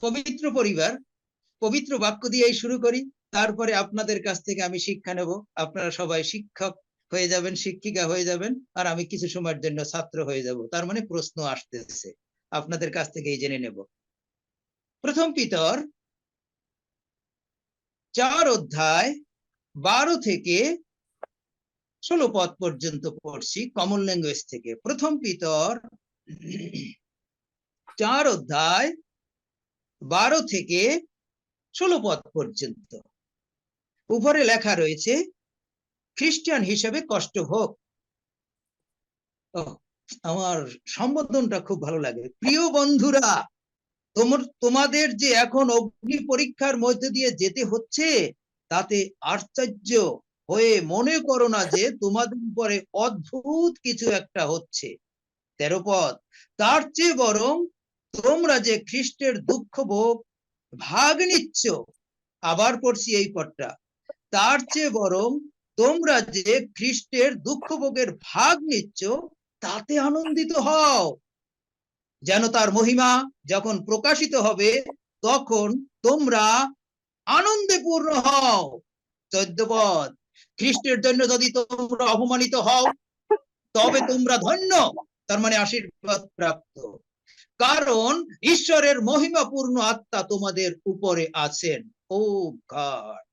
পবিত্র পরিবার, পবিত্র বাক্য দিয়েই শুরু করি। তারপরে আপনাদের কাছ থেকে আমি শিক্ষা নেব। আপনারা সবাই শিক্ষক হয়ে যাবেন, শিক্ষিকা হয়ে যাবেন, আর আমি কিছু সময়ের জন্য ছাত্র হয়ে যাব। তার মানে প্রশ্ন আসতেছে। আপনাদের কাছ থেকেই জেনে নেব। প্রথম পিতর, চার অধ্যায় বারো থেকে ষোলো পদ পর্যন্ত পড়ছি কমন ল্যাঙ্গুয়েজ থেকে। প্রথম পিতর, চার অধ্যায় বারো থেকে ষোলো পদ পর্যন্ত। উপরে লেখা রয়েছে খ্রিস্টান হিসেবে কষ্ট ও, আমার সম্বোধনটা খুব ভালো লাগে। প্রিয় বন্ধুরা তোমার তোমাদের যে এখন অগ্নি পরীক্ষার মধ্যে দিয়ে যেতে হচ্ছে তাতে আশ্চর্য হয়ে মনে করো না যে তোমাদের উপরে অদ্ভুত কিছু একটা হচ্ছে। তেরো পদ তার চেয়ে বরং তোমরা যে খ্রিস্টের দুঃখ ভোগ ভাগ নিচ্ছ, আবার পড়ছি এই পদটা, তার চেয়ে বরং তোমরা যে খ্রিস্টের দুঃখ ভোগের ভাগ নিচ্ছ, তাতে আনন্দিত হও। যেন তার মহিমা যখন প্রকাশিত হবে, তখন তোমরা আনন্দে পূর্ণ হও। চোদ্দ পদ, খ্রিস্টের জন্য যদি তোমরা অপমানিত হও, তবে তোমরা ধন্য, তার মানে আশীর্বাদ প্রাপ্ত। কারণ ঈশ্বরের মহিমাপূর্ণ আত্মা তোমাদের উপরে আছেন। Oh God!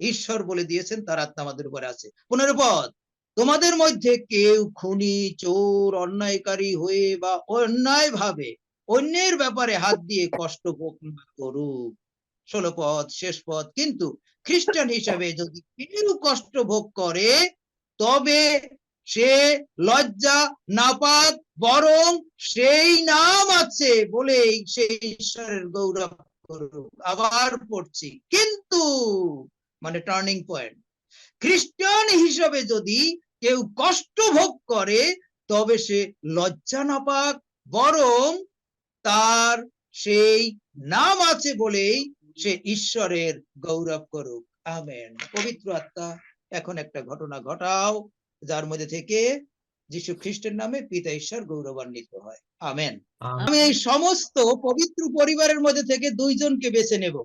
ঈশ্বর বলে দিয়েছেন, তার আত্মা আমাদের উপরে আছে। পনেরো পদ, তোমাদের মধ্যে কেউ খুনি, চোর, অন্যায়কারী হয়ে বা অন্যায় ভাবে অন্যের ব্যাপারে হাত দিয়ে কষ্ট করুক। ষোলো পদ, শেষ পদ, কিন্তু খ্রিস্টান হিসাবে যদি কেউ কষ্ট ভোগ করে, তবে সে লজ্জা না পাক বরং সেই নাম আছে বলেই সে ঈশ্বরের গৌরব করুক। আবার পড়ছি। কিন্তু মানে টার্নিং পয়েন্ট খ্রিস্টান হিসাবে যদি কেউ কষ্ট ভোগ করে, তবে সে লজ্জা না পাক, বরং তার সেই নাম আছে বলেই সে ঈশ্বরের গৌরব করুক। আমেন। পবিত্র আত্মা, এখন একটা ঘটনা ঘটাও, যার মধ্যে থেকে যিশু খ্রিস্টের নামে পিতা ঈশ্বর গৌরবান্বিত হয়। আমেন। আমি এই সমস্ত পবিত্র পরিবারের মধ্যে থেকে দুইজনকে বেছে নেব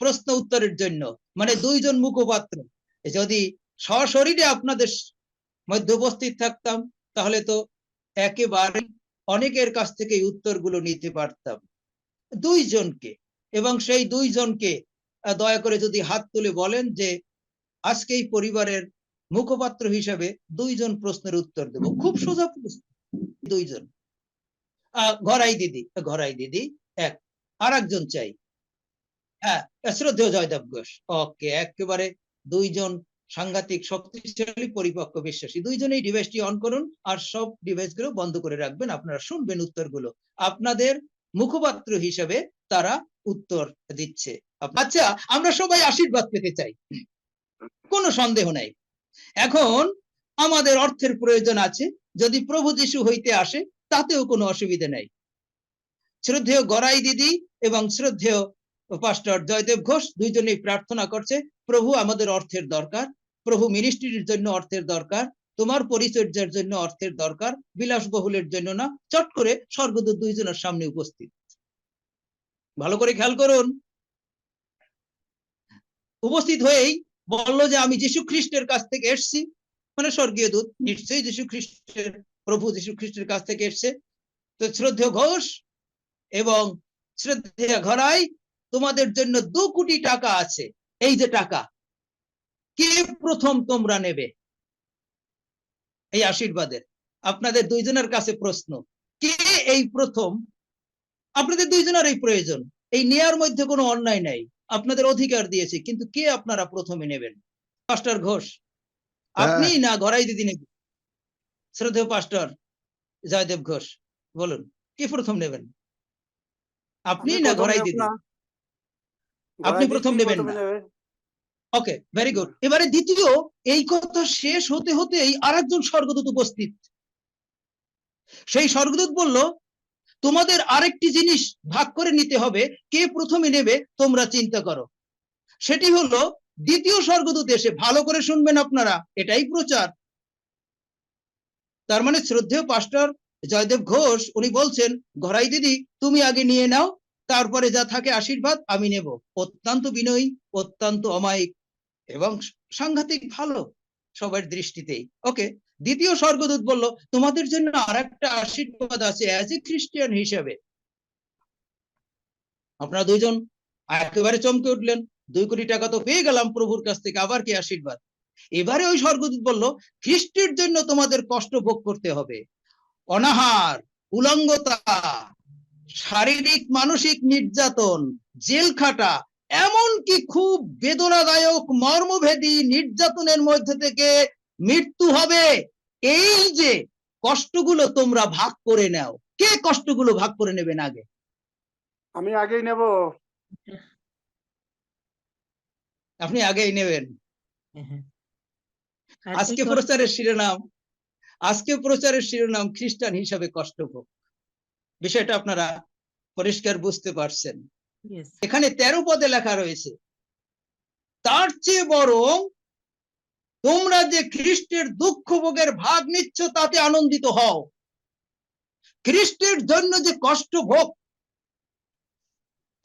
প্রশ্ন উত্তরের জন্য। মানে দুইজন মুখপাত্র। যদি সশরীরে আপনাদের মধ্যে উপস্থিত থাকতাম তাহলে তো একেবারে অনেকের কাছ থেকে উত্তরগুলো নিতে পারতাম। দুইজনকে এবং সেই দুইজনকে দয়া করে যদি হাত তুলে বলেন যে আজকে এই পরিবারের মুখপাত্র হিসেবে দুইজন প্রশ্নের উত্তর দেব। খুব সোজা প্রশ্ন। দুইজন। ঘরাই দিদি। ঘরাই দিদি, এক। আর একজন চাই। হ্যাঁ শ্রদ্ধেয় জয়দেব ঘোষ। ওকে, একেবারে দুইজন সাংঘাতিক, শক্তিশালী, পরিপক্ক, বিশ্বাসী। দুইজনেই ডিভাইসটি অন করুন আর সব ডিভাইসগুলো বন্ধ করে রাখবেন। আপনারা শুনবেন উত্তরগুলো। আপনাদের মুখপাত্র হিসেবে তারা উত্তর দিচ্ছে। আচ্ছা আমরা সবাই আশীর্বাদ পেতে চাই। কোনো সন্দেহ নাই। এখন আমাদের অর্থের প্রয়োজন আছে। যদি প্রভু যিশু হইতে আসে, তাতেও কোনো অসুবিধা নাই। শ্রদ্ধেয় গড়াই দিদি এবং শ্রদ্ধেয় পাস্টর জয়দেব ঘোষ দুইজনেই প্রার্থনা করছে, প্রভু, আমাদের অর্থের দরকার। প্রভু মিনিস্ট্রির জন্য অর্থের দরকার। তোমার পরিচর্যার জন্য অর্থের দরকার। বিলাসবহুলের জন্য না। চট করে স্বর্গদূত দুইজনের সামনে উপস্থিত। ভালো করে খেয়াল করুন। উপস্থিত হয়েই বলল যে আমি যীশু খ্রিস্টের কাছ থেকে এসছি। মানে স্বর্গীয় দূত, নিশ্চয়ই যীশু খ্রিস্টের, প্রভু যীশু খ্রিস্টের কাছ থেকে এসছে। তো শ্রদ্ধেয় ঘোষ এবং শ্রদ্ধেয় ঘরাই, তোমাদের জন্য দু কোটি টাকা আছে। এই যে টাকা, কে প্রথম তোমরা নেবে? এই আশীর্বাদের। আপনাদের দুইজনের কাছে প্রশ্ন, কে এই প্রথম? আপনাদের দুইজনের এই প্রয়োজন। এই নেয়ার মধ্যে কোনো অন্যায় নাই। আপনাদের অধিকার দিয়েছে কিন্তু কে আপনারা প্রথমে নেবেন? পাস্টার ঘোষ। আপনি না ঘরাই দিদি নেবে শ্রদ্ধেয় পাস্টার জয়দেব ঘোষ বলুন কে প্রথম নেবেন? আপনি না ঘরাই দিদি? আপনি প্রথম নেবেন না? ওকে ভেরি গুড এবারে দ্বিতীয় এই কথা শেষ হতে হতেই আরেকজন স্বর্গদূত উপস্থিত। সেই স্বর্গদূত বলল তোমাদের আরেকটি জিনিস ভাগ করে নিতে হবে। কে প্রথমে নেবে, তোমরা চিন্তা করো। সেটি হলো, দ্বিতীয় স্বর্গদূত এসে ভালো করে শুনবেন আপনারা, এটাই প্রচার। তার মানে শ্রদ্ধেয় পাস্টার জয়দেব ঘোষ, উনি বলছেন ঘরাই দিদি, তুমি আগে নিয়ে নাও, তারপরে যা থাকে আশীর্বাদ আমি নেব। অত্যন্ত বিনয়ী, অত্যন্ত অমায়িক এবং সাংঘাতিক ভালো সবার দৃষ্টিতেই। ওকে দ্বিতীয় স্বর্গদূত বলল, তোমাদের জন্য আর একটা আশীর্বাদ আছে অ্যাজ এ খ্রিস্টিয়ান হিসেবে। আপনারা দুইজন একেবারে চমকে উঠলেন, দুই কোটি টাকা তো পেয়ে গেলাম প্রভুর কাছ থেকে, আবার কি আশীর্বাদ? এবারে ওই স্বর্গদূত বলল, খ্রিস্টের জন্য তোমাদের কষ্ট ভোগ করতে হবে। অনাহার, উলঙ্গতা, শারীরিক, মানসিক নির্যাতন জেল খাটা এমনকি খুব বেদনাদায়ক, মর্মভেদী নির্যাতনের মধ্যে থেকে মৃত্যু হবে। এই যে কষ্টগুলো তোমরা ভাগ করে নাও কে কষ্টগুলো ভাগ করে নেবেন আগে? আমি আগেই নেব। আপনি আগেই নেবেন। আজকে প্রচারের শিরোনাম আজকে প্রচারের শিরোনাম খ্রিস্টান হিসাবে কষ্ট ভোগ বিষয়টা আপনারা পরিষ্কার বুঝতে পারছেন। এখানে তেরো পদে লেখা রয়েছে তার চেয়ে বরং তোমরা যে খ্রিস্টের দুঃখ ভোগের ভাগ নিচ্ছ, তাতে আনন্দিত হও। খ্রিস্টের জন্য যে কষ্ট ভোগ,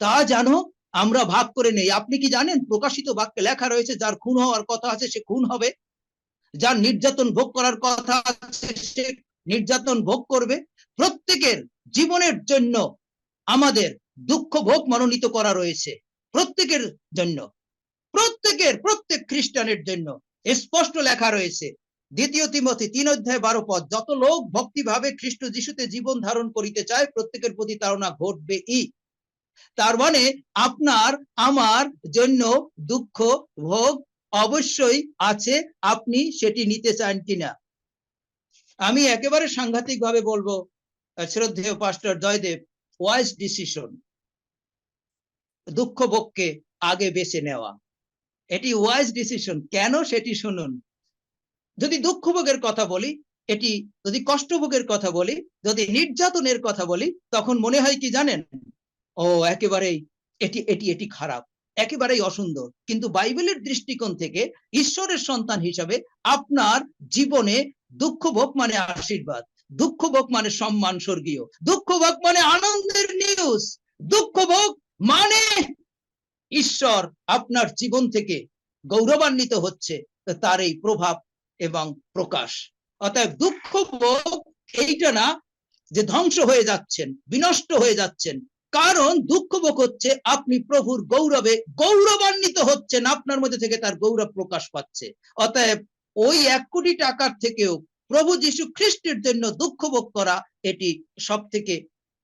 তা জানো, আমরা ভাগ করে নেই। আপনি কি জানেন, প্রকাশিত বাক্যে লেখা রয়েছে, যার খুন হওয়ার কথা আছে, সে খুন হবে। যার নির্যাতন ভোগ করার কথা আছে, সে নির্যাতন ভোগ করবে। প্রত্যেকের জীবনের জন্য আমাদের দুঃখ ভোগ মনোনীত করা রয়েছে, প্রত্যেকের জন্য। প্রত্যেকের, প্রত্যেক খ্রিস্টানের জন্য। স্পষ্ট লেখা রয়েছে। দ্বিতীয় তিমতি তিন অধ্যায় বারো পদ, যত লোক ভক্তিভাবে খ্রিস্ট যিশুতে জীবন ধারণ করিতে চায়, প্রত্যেকের প্রতি তাড়না ঘটবে ই। তার মানে আপনার, আমার জন্য দুঃখ, ভোগ অবশ্যই আছে, আপনি সেটি নিতে চান কিনা? আমি একেবারে সাংঘাতিক ভাবে বলব, শ্রদ্ধেয় পাস্টর জয়দেব, ওয়াইজ ডিসিশন। দুঃখ ভোগকে আগে বেছে নেওয়া। এটি ওয়াইজ ডিসিশন কেন সেটি শুনুন। যদি দুঃখ ভোগের কথা বলি, এটি যদি কষ্ট ভোগের কথা বলি, যদি নির্যাতনের কথা বলি, তখন মনে হয় কি জানেন? ও, একেবারেই এটি এটি এটি খারাপ, একেবারেই অসুন্দর। কিন্তু বাইবেলের দৃষ্টিকোণ থেকে ঈশ্বরের সন্তান হিসাবে আপনার জীবনে দুঃখ ভোগ মানে আশীর্বাদ। দুঃখ ভোগ মানে সম্মান স্বর্গীয়। দুঃখ ভোগ মানে আনন্দের নিউজ দুঃখ ভোগ মানে ঈশ্বর আপনার জীবন থেকে গৌরবান্বিত হচ্ছে তার এই প্রভাব এবং প্রকাশ। অতএব দুঃখ ভোগ এইটা না যে ধ্বংস হয়ে যাচ্ছেন, বিনষ্ট হয়ে যাচ্ছেন। কারণ দুঃখ ভোগ হচ্ছে আপনি প্রভুর গৌরবে গৌরবান্বিত হচ্ছেন, আপনার মধ্যে থেকে তার গৌরব প্রকাশ পাচ্ছে। অতএব ওই এক কোটি টাকার থেকেও প্রভু যীশু খ্রিস্টের জন্য দুঃখ ভোগ করা এটি সব থেকে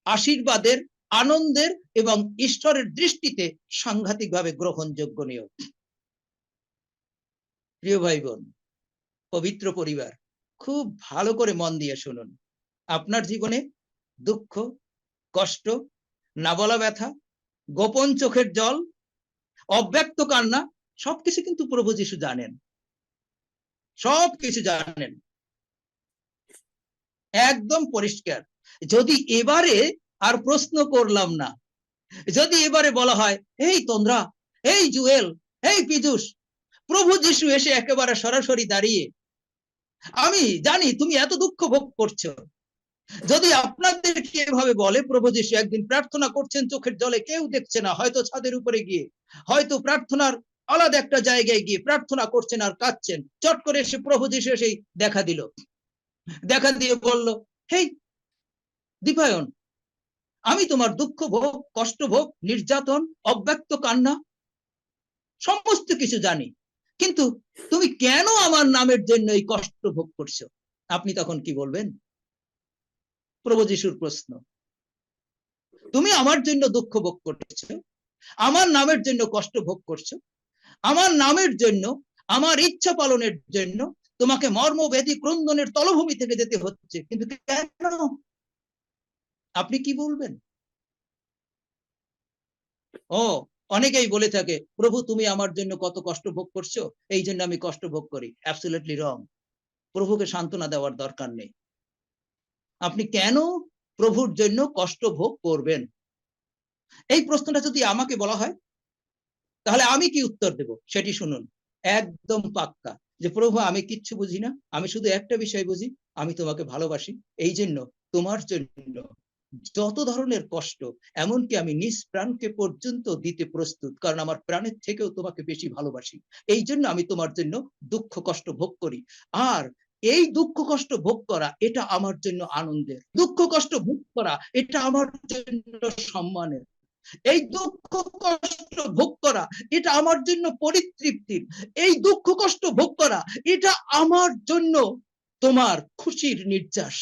আশীর্বাদের আনন্দের এবং ঈশ্বরের দৃষ্টিতে সাংঘাতিকভাবে গ্রহণযোগ্য নিয়োগ। প্রিয় ভাই বোন পবিত্র পরিবার, খুব ভালো করে মন দিয়ে শুনুন। আপনার জীবনে দুঃখ, কষ্ট না বলা ব্যথা, গোপন চোখের জল, অব্যক্ত কান্না, সবকিছু কিন্তু প্রভু যিশু জানেন। সবকিছু জানেন। একদম পরিষ্কার। যদি এবারে আর প্রশ্ন করলাম না। যদি এবারে বলা হয়, এই তন্দ্রা এই জুয়েল, এই পীযুষ, প্রভু যিশু এসে একেবারে সরাসরি দাঁড়িয়ে, আমি জানি তুমি এত দুঃখ ভোগ করছ। যদি আপনাদেরকে এভাবে বলে, প্রভু যিশু একদিন প্রার্থনা করছেন, চোখের জলে কেউ দেখছে না, হয়তো ছাদের উপরে গিয়ে, হয়তো প্রার্থনার আলাদা একটা জায়গায় গিয়ে প্রার্থনা করছেন আর কাঁদছেন। চট করে এসে প্রভু যিশু এসেই দেখা দিল। দেখা দিয়ে বলল, হেই, দীপায়ন আমি তোমার দুঃখ ভোগ, কষ্ট ভোগ, নির্যাতন, অব্যক্ত কান্না, সমস্ত কিছু জানি। কিন্তু তুমি কেন আমার নামের জন্য এই কষ্ট ভোগ করছ? আপনি তখন কি বলবেন? প্রভু যিশুর প্রশ্ন। তুমি আমার জন্য দুঃখ ভোগ করছ, আমার নামের জন্য কষ্ট ভোগ করছ, আমার নামের জন্য, আমার ইচ্ছা পালনের জন্য তোমাকে মর্মব্যাধি ক্রন্দনের তলভূমি থেকে যেতে হচ্ছে। কিন্তু কেন আপনি কি বলবেন? ও, অনেকেই বলে থাকে, প্রভু, তুমি আমার জন্য কত কষ্ট ভোগ করছ? এই জন্য আমি কষ্ট ভোগ করি। অ্যাবসুলেটলি রং প্রভুকে সান্ত্বনা দেওয়ার দরকার নেই। আপনি কেন প্রভুর জন্য কষ্ট ভোগ করবেন? এই প্রশ্নটা যদি আমাকে বলা হয়, তাহলে আমি কি উত্তর দেব? সেটি শুনুন। একদম পাক্কা যে, প্রভু, আমি কিচ্ছু বুঝি না। আমি শুধু একটা বিষয় বুঝি। আমি তোমাকে ভালোবাসি। এই জন্য, তোমার জন্য যত ধরনের কষ্ট, এমনকি আমি নিজ প্রাণকে পর্যন্ত দিতে প্রস্তুত, কারণ আমার প্রাণের থেকেও তোমাকে বেশি ভালোবাসি। এই জন্য আমি তোমার জন্য দুঃখ কষ্ট ভোগ করি। আর এই দুঃখ কষ্ট ভোগ করা, এটা আমার জন্য আনন্দের। দুঃখ কষ্ট ভোগ করা, এটা আমার জন্য সম্মানের। এই দুঃখ কষ্ট ভোগ করা, এটা আমার জন্য পরিতৃপ্তির। এই দুঃখ কষ্ট ভোগ করা, এটা আমার জন্য তোমার খুশির নির্যাস।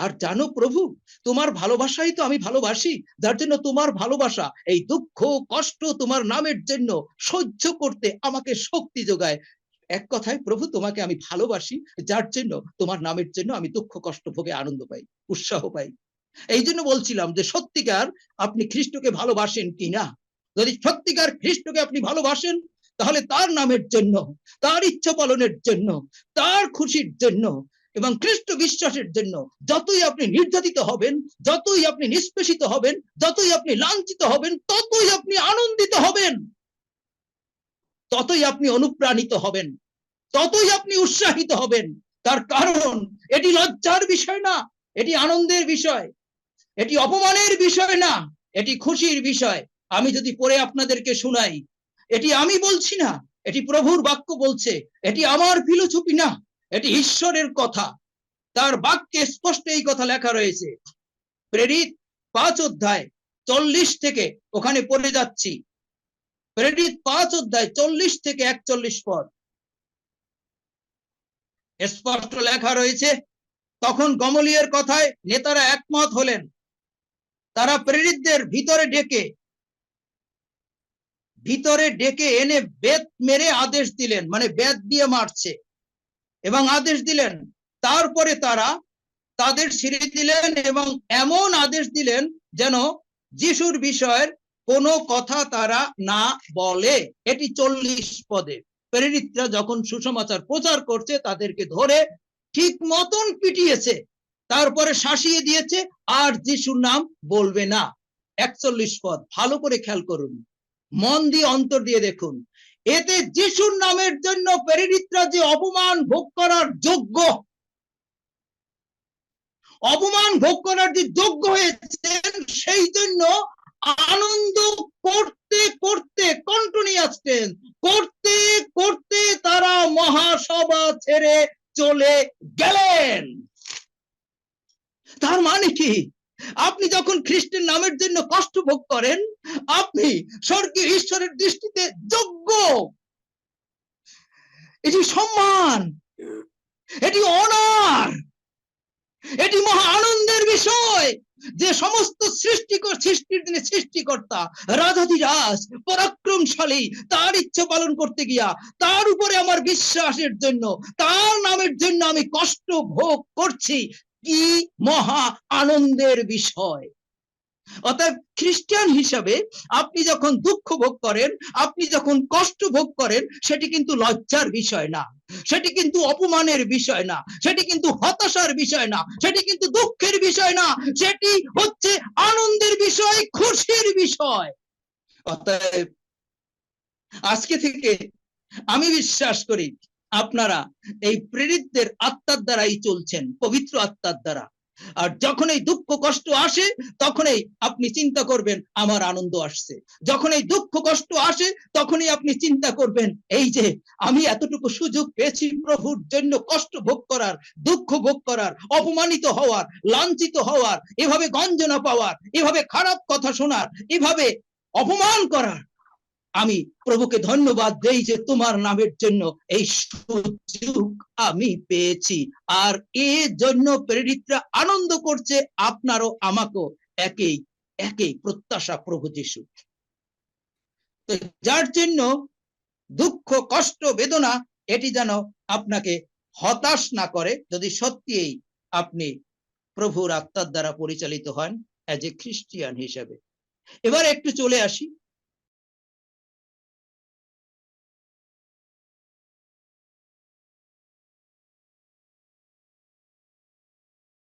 আর জানো প্রভু, তোমার ভালোবাসাই তো আমি ভালোবাসি, যার জন্য তোমার ভালোবাসা, এই দুঃখ, কষ্ট তোমার নামের জন্য সহ্য করতে আমাকে শক্তি যোগায়। এক কথায় প্রভু, তোমাকে আমি ভালোবাসি, যার জন্য তোমার নামের জন্য আমি দুঃখ, কষ্ট, ভোগে আনন্দ পাই, উৎসাহ পাই। এই জন্য বলছিলাম যে সত্যিকার আপনি খ্রিস্টকে ভালোবাসেন কি না? যদি সত্যিকার খ্রিস্টকে আপনি ভালোবাসেন, তাহলে তার নামের জন্য, তার ইচ্ছা পালনের জন্য, তার খুশির জন্য এবং খ্রিস্ট বিশ্বাসের জন্য যতই আপনি নির্যাতিত হবেন, যতই আপনি নিষ্পেষিত হবেন, যতই আপনি লাঞ্ছিত হবেন, ততই আপনি আনন্দিত হবেন। ততই আপনি অনুপ্রাণিত হবেন। ততই আপনি উৎসাহিত হবেন। তার কারণ, এটি লজ্জার বিষয় না, এটি আনন্দের বিষয়। এটি অপমানের বিষয় না, এটি খুশির বিষয়। আমি যদি পরে আপনাদেরকে শোনাই, এটি আমি বলছি না, এটি প্রভুর বাক্য বলছে, এটি আমার ফিলোসফি না। এটি ঈশ্বরের কথা। তার বাক্যে স্পষ্ট এই কথা লেখা রয়েছে। প্রেরিত পাঁচ অধ্যায় চল্লিশ থেকে ওখানে পড়ে যাচ্ছি। প্রেরিত পাঁচ অধ্যায় চল্লিশ থেকে একচল্লিশ পদ। স্পষ্ট লেখা রয়েছে, তখন গমলিয়ের কথায় নেতারা একমত হলেন। তারা প্রেরিতদের ভিতরে ডেকে ভিতরে ডেকে এনে বেত মেরে আদেশ দিলেন মানে বেত দিয়ে মারছে। এবং আদেশ দিলেন। তারপরে তারা তাদের ছেড়ে দিলেন এবং এমন আদেশ দিলেন যেন যিশুর বিষয়ের কোনো কথা তারা না বলে। এটি চল্লিশ পদে। প্রেরিতরা যখন সুসমাচার প্রচার করছে, তাদেরকে ধরে ঠিক মতন পিটিয়েছে, তারপরে শাসিয়ে দিয়েছে, আর যিশুর নাম বলবে না। একচল্লিশ পদ। ভালো করে খেয়াল করুন। মন দিয়ে অন্তর দিয়ে দেখুন। এতে যিশুর নামের জন্য প্রেরিতরা যে অপমান ভোগ করার যোগ্য, অপমান ভোগ করার যে যোগ্য হয়েছেন, সেই জন্য আনন্দ করতে করতে কন্টিনিউয়াস টেন্স করতে করতে তারা মহাসভা ছেড়ে চলে গেলেন। তার মানে কি? আপনি যখন খ্রিস্টের নামের জন্য কষ্ট ভোগ করেন, আপনি স্বর্গীয় ঈশ্বরের দৃষ্টিতে যোগ্য। এটি সম্মান, এটি অনার এটি মহা আনন্দের বিষয়। যে সমস্ত সৃষ্টিকর, সৃষ্টির দিনে সৃষ্টিকর্তা, রাজাধিরাজ, পরাক্রমশালী, তার ইচ্ছে পালন করতে গিয়া, তার উপরে আমার বিশ্বাসের জন্য, তার নামের জন্য আমি কষ্ট ভোগ করছি। কি মহা আনন্দের বিষয়? অতএব খ্রিস্টান হিসাবে আপনি যখন দুঃখ ভোগ করেন, আপনি যখন কষ্ট ভোগ করেন, সেটি কিন্তু লজ্জার বিষয় না। সেটি কিন্তু অপমানের বিষয় না। সেটি কিন্তু হতাশার বিষয় না। সেটি কিন্তু দুঃখের বিষয় না। সেটি হচ্ছে আনন্দের বিষয়, খুশির বিষয়। অতএব আজকে থেকে আমি বিশ্বাস করি আপনারা এই প্রেরিতদের আত্মার দ্বারাই চলছেন, পবিত্র আত্মার দ্বারা। আর যখন এই দুঃখ কষ্ট আসে, তখনই আপনি চিন্তা করবেন, আমার আনন্দ আসছে। যখন এই দুঃখ কষ্ট আসে, তখনই আপনি চিন্তা করবেন, এই যে আমি এতটুকু সুযোগ পেয়েছি প্রভুর জন্য কষ্ট ভোগ করার, দুঃখ ভোগ করার, অপমানিত হওয়ার, লাঞ্ছিত হওয়ার, এভাবে গঞ্জনা পাওয়ার, এভাবে খারাপ কথা শোনার, এভাবে অপমান করার আমি প্রভুকে ধন্যবাদ দেই যে তোমার নামের জন্য এই সুযোগ আমি পেয়েছি। আর এর জন্য প্রেরিতরা আনন্দ করছে আপনারও আমাকেও। একই একই প্রত্যাশা প্রভু যিশু। তো যার জন্য দুঃখ, কষ্ট, বেদনা, এটি যেন আপনাকে হতাশ না করে, যদি সত্যিই আপনি প্রভুর আত্মার দ্বারা পরিচালিত হন অ্যাজ এ খ্রিস্টিয়ান হিসেবে। এবার একটু চলে আসি।